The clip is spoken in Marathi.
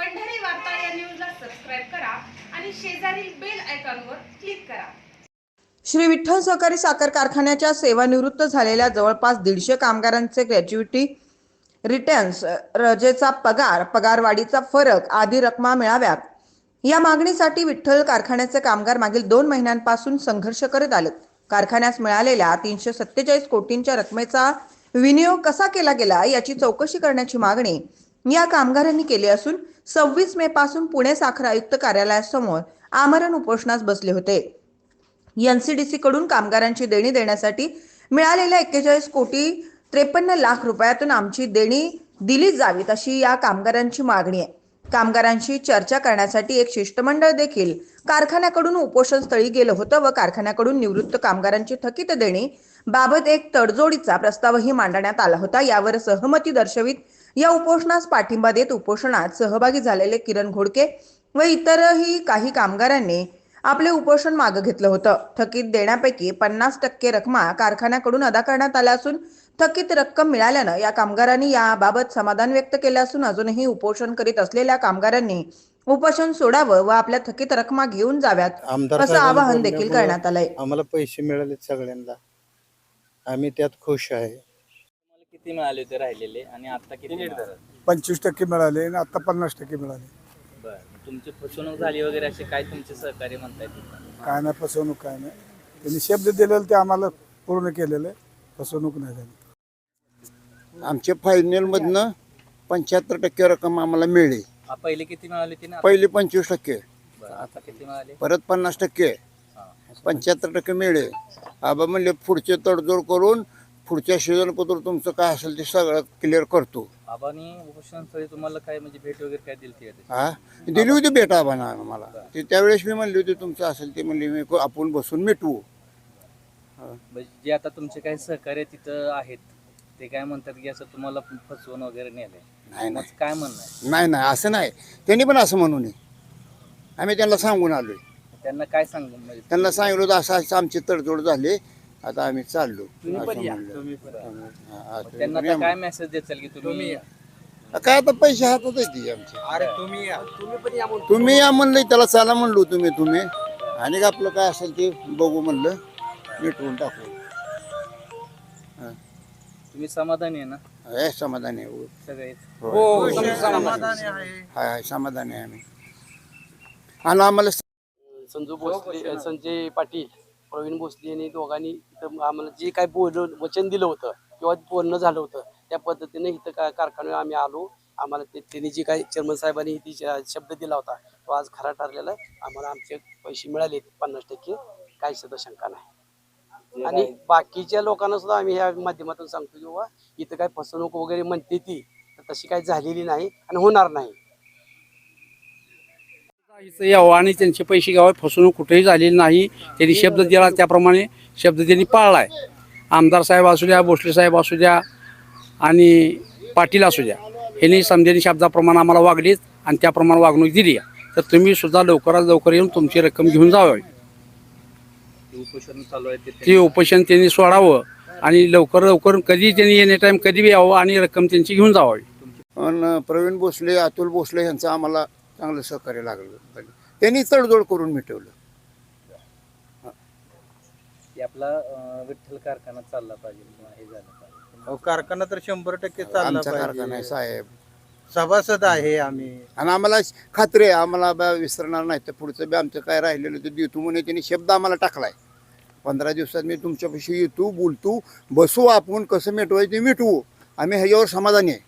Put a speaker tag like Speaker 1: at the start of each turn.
Speaker 1: पंढरी वार्ता या न्यूजला सबस्क्राईब करा आणि शेजारील बेल आयकॉनवर क्लिक करा.
Speaker 2: श्री विठ्ठल सहकारी साखर कारखान्याच्या सेवानिवृत्त झालेल्या जवळपास दीडशे कामगारांचे ग्रॅज्युटी रिटर्न्स रजेचा पगार पगारवाढीचा फरक आदी रकमा मिळाव्यात. या मागणीसाठी विठ्ठल कारखान्याचे कामगार मागील दोन महिन्यांपासून संघर्ष करत आलेत. कारखान्यास मिळालेल्या तीनशे सत्तेचाळीस कोटींच्या रकमेचा विनियोग कसा केला गेला याची चौकशी करण्याची मागणी या कामगारांनी केले असून सव्वीस मे पासून पुणे साखर आयुक्त कार्यालयासमोर आमरण उपोषणास बसले होते. एनसीडीसी कडून कामगारांची देणी देण्यासाठी मिळालेल्या एक्केचाळीस कोटी त्रेपन्न लाख रुपयातून आमची देणी दिली जावीत अशी या कामगारांची मागणी आहे. कामगारांशी चर्चा करण्यासाठी एक शिष्टमंडळ देखील कारखान्याकडून उपोषण स्थळी गेलं होतं व कारखान्याकडून निवृत्त कामगारांची थकीत देणी बाबत एक तडजोडीचा प्रस्तावही मांडण्यात आला होता. यावर सहमती दर्शवित या उपोषणास पाठिंबा देत उपोषणात सहभागी झालेले किरण घोडके व इतरही काही कामगारांनी आपले उपोषण मागे घेतलं होतं. थकीत देण्यापैकी पन्नास टक्के रकमा कारखान्याकडून अदा करण्यात आल्या असून थकीत रक्कम मिळाल्यानं या कामगारांनी याबाबत समाधान व्यक्त केलं असून अजूनही उपोषण करीत असलेल्या कामगारांनी उपोषण सोडावं व आपल्या थकीत रकमा घेऊन जाव्यात असं आवाहन देखील करण्यात आलंय.
Speaker 3: आम्हाला पैसे मिळाले सगळ्यांना. आम्ही त्यात खुश आहे.
Speaker 4: तुम्हाला किती मिळाले होते राहिलेले आणि आता किती मिळाले?
Speaker 5: पंचवीस टक्के मिळाले आणि आता पन्नास टक्के मिळाले.
Speaker 4: बरं. तुमची फसवणूक झाली वगैरे असे काय तुमचे सहकार्य म्हणताय
Speaker 5: काय नाही फसवणूक काय नाही. त्यांनी शब्द दिलेलं ते आम्हाला पूर्ण केलेलं. आहे फसवणूक नाही झाली.
Speaker 6: आमच्या फायनलमधनं पंच्याहत्तर टक्के रक्कम आम्हाला मिळली.
Speaker 4: हा, पहिले किती मिळाले होते ना?
Speaker 6: पहिली पंचवीस टक्के.
Speaker 4: आता किती मिळाले?
Speaker 6: परत पन्नास टक्के. पंच्याहत्तर टक्के मिळले. आबा म्हणले पुढचे तडजोड करून पुढच्या सीझन पत्र तुमचं काय असेल ते सगळं क्लिअर करतो.
Speaker 4: आबानी तुम्हाला काय म्हणजे भेट वगैरे काय दिली होती
Speaker 6: हा? दिली होती भेट आबाना आम्हाला. ते त्यावेळेस मी म्हणली होती तुमचं असेल ते म्हणले मी आपण बसून मिटवू.
Speaker 4: म्हणजे जे आता तुमचे काही सहकार्य तिथं आहेत ते काय म्हणतात की असं तुम्हाला फसवून वगैरे नेलंय?
Speaker 6: नाही
Speaker 4: काय म्हणणं
Speaker 6: नाही नाही. असं नाही. त्यांनी पण असं म्हणू नये. आम्ही त्यांना सांगून आलोय.
Speaker 4: त्यांना काय सांगू? म्हणजे
Speaker 6: त्यांना सांगितलं होतं असं असं आमची तडजोड झाली. आता आम्ही चाललो. असं म्हणलं. हा, हा,
Speaker 4: मग त्यांना
Speaker 6: तुम्ही
Speaker 4: आता काय मेसेज देचाल की तुम्ही
Speaker 6: काय आता पैसे हातात येते आमचे. अरे तुम्ही तुम्ही या म्हणलं त्याला चला म्हणलो तुम्ही तुम्ही. आणि आपलं काय असेल ते बघू म्हणलं. मिटवून टाकू.
Speaker 4: तुम्ही समाधानी आहे ना?
Speaker 6: हे समाधानी आहे.
Speaker 4: सगळे
Speaker 6: हो. हाय हाय समाधानी आहे आम्ही. आणि आम्हाला
Speaker 7: संजू भोसले संजय पाटील प्रवीण भोसले यांनी दोघांनी इथं आम्हाला जे काही बोललं वचन दिलं होतं किंवा बोलणं झालं होतं त्या पद्धतीने इथं का कारखान्यावर आम्ही आलो. आम्हाला ते त्यांनी जे काही चेअरमन साहेबांनी ती शब्द दिला होता तो आज खरा ठरलेला आहे. आम्हाला आमचे पैसे मिळाले पन्नास टक्के. काही सुद्धा शंका नाही. आणि बाकीच्या लोकांना सुद्धा आम्ही ह्या माध्यमातून सांगतो की बाबा इथं काय फसवणूक वगैरे म्हणते ती तर तशी काही झालेली नाही आणि होणार नाही.
Speaker 8: इथं यावं आणि त्यांचे पैसे घ्यावे फसवणूक कुठेही झालेली नाही. त्यांनी शब्द दिला त्याप्रमाणे शब्द त्यांनी पाळलाय. आमदार साहेब असू द्या भोसले साहेब असू द्या आणि पाटील असू द्या यांनी समजेने शब्दाप्रमाणे आम्हाला वागलीत आणि त्याप्रमाणे वागणूक दिली तर तुम्ही सुद्धा लवकरात लवकर येऊन तुमची रक्कम घेऊन जावी.
Speaker 4: उपोषण चालू आहे ते
Speaker 8: उपोषण त्यांनी सोडावं आणि लवकर लवकर कधी त्यांनी एनी टाईम कधी यावं आणि रक्कम त्यांची घेऊन जावावी.
Speaker 6: प्रवीण भोसले अतुल भोसले यांचं आम्हाला चांगलं सहकार्य लागलं. त्यांनी तडजोड करून मिटवलं
Speaker 4: की आपला अं, विठ्ठल कारखाना चालला पाहिजे किंवा हे झालं पाहिजे.
Speaker 3: अहो, कारखाना तर शंभर टक्के चालला
Speaker 6: आमचा कारखाना आहे
Speaker 3: पाहिजे
Speaker 6: साहेब.
Speaker 3: सभासद आहे आम्ही.
Speaker 6: आणि आम्हाला खात्री आहे आम्हाला बा विसरणार नाही. तर पुढचं बी आमचं काय राहिलेलं ते देतो म्हणे त्यांनी शब्द आम्हाला टाकलाय. पंधरा दिवसात मी तुमच्यापाशी येतो बोलतो बसू आपण कसं मिटवायचं ते मिटवू. आम्ही ह्याच्यावर समाधानी आहे.